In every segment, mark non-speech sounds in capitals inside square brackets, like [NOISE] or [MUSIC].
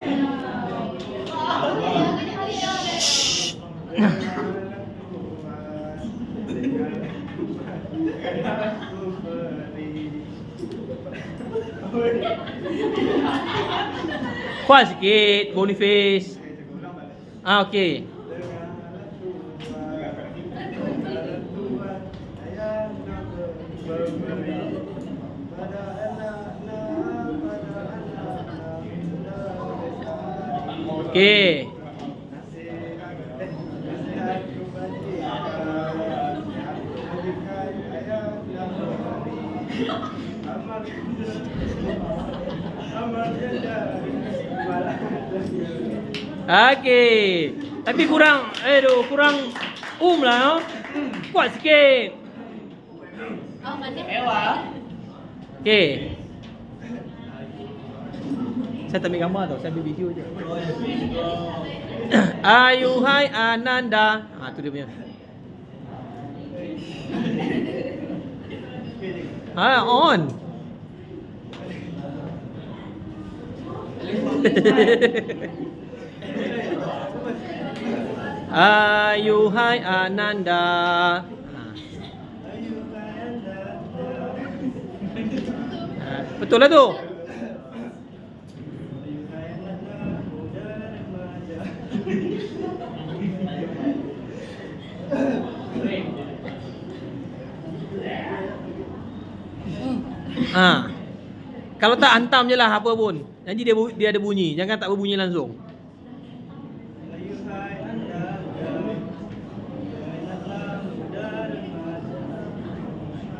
Kuat sikit, Boniface. Ah, okey. Okey. Okey. Tapi kurang, aduh, kurang um lah. No? Kuat sikit. Oh, mana? Okey. Saya tak ambil gambar tau, saya ambil video je. [COUGHS] Ayuhai Ananda. Ha tu dia punya. Ha on. [LAUGHS] Ayuhai Ananda. Ha. Ha, Betul lah tu. Ha. Kalau tak hantam je lah apa pun. Nanti dia dia ada bunyi. Jangan tak berbunyi langsung.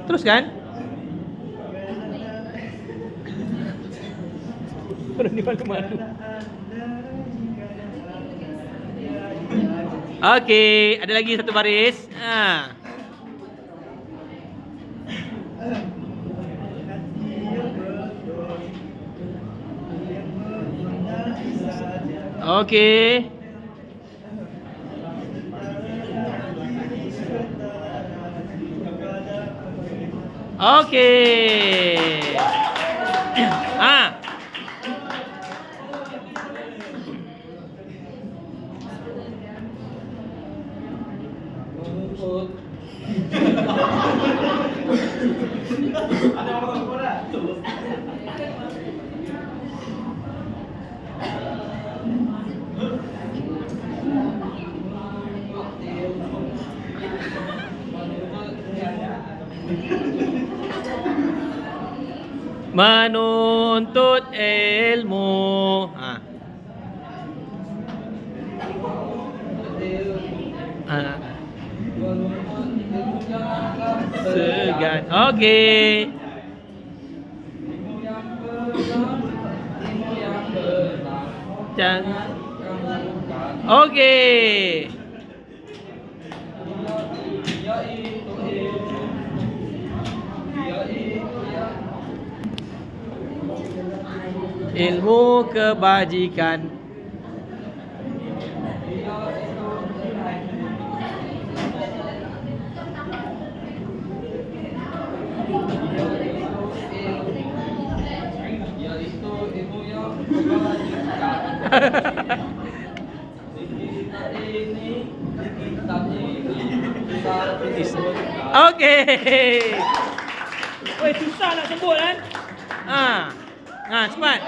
Teruskan. Orang ni malu-malu. Okey, ada lagi satu baris. Ha. Okey. Okey. Ha. Menuntut ilmu. Ha. Ha. Segan. Okey. Jangan. Okey. Ilmu kebajikan. [LAUGHS] Okey. Weh, susah nak sebut kan? Ha. Ha, cepat.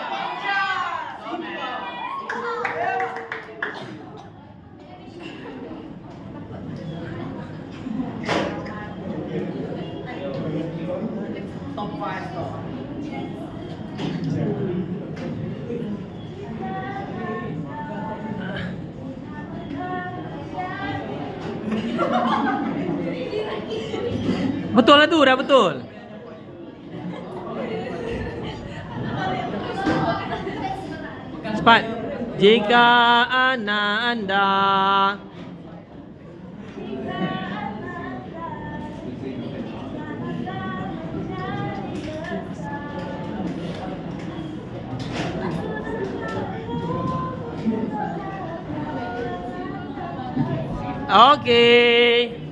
Betul lah tu, dah betul. Cepat. Jika anak anda Okey.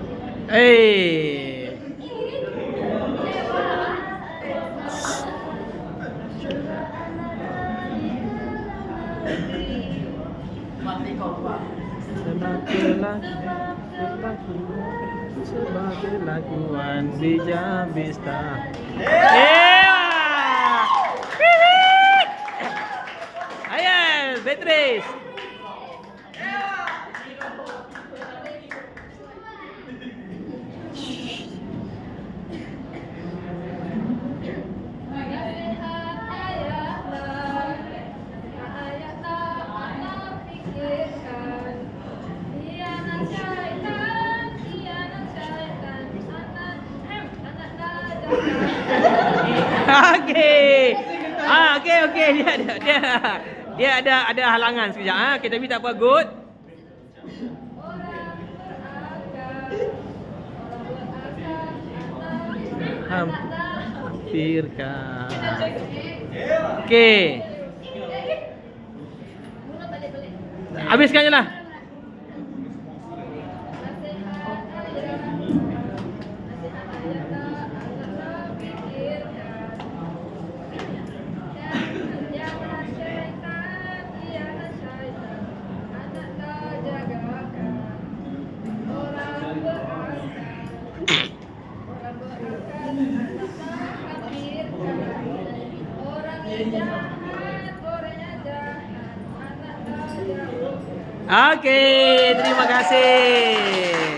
Eh. Jambista. Yeah! Okey. Ah, okey okey dia ada dia dia ada ada halangan sekejap ah. Okey tapi tak apa good. Hampirkan. Okey. Habiskan je lah. Orang anak jahat. Okey, terima kasih.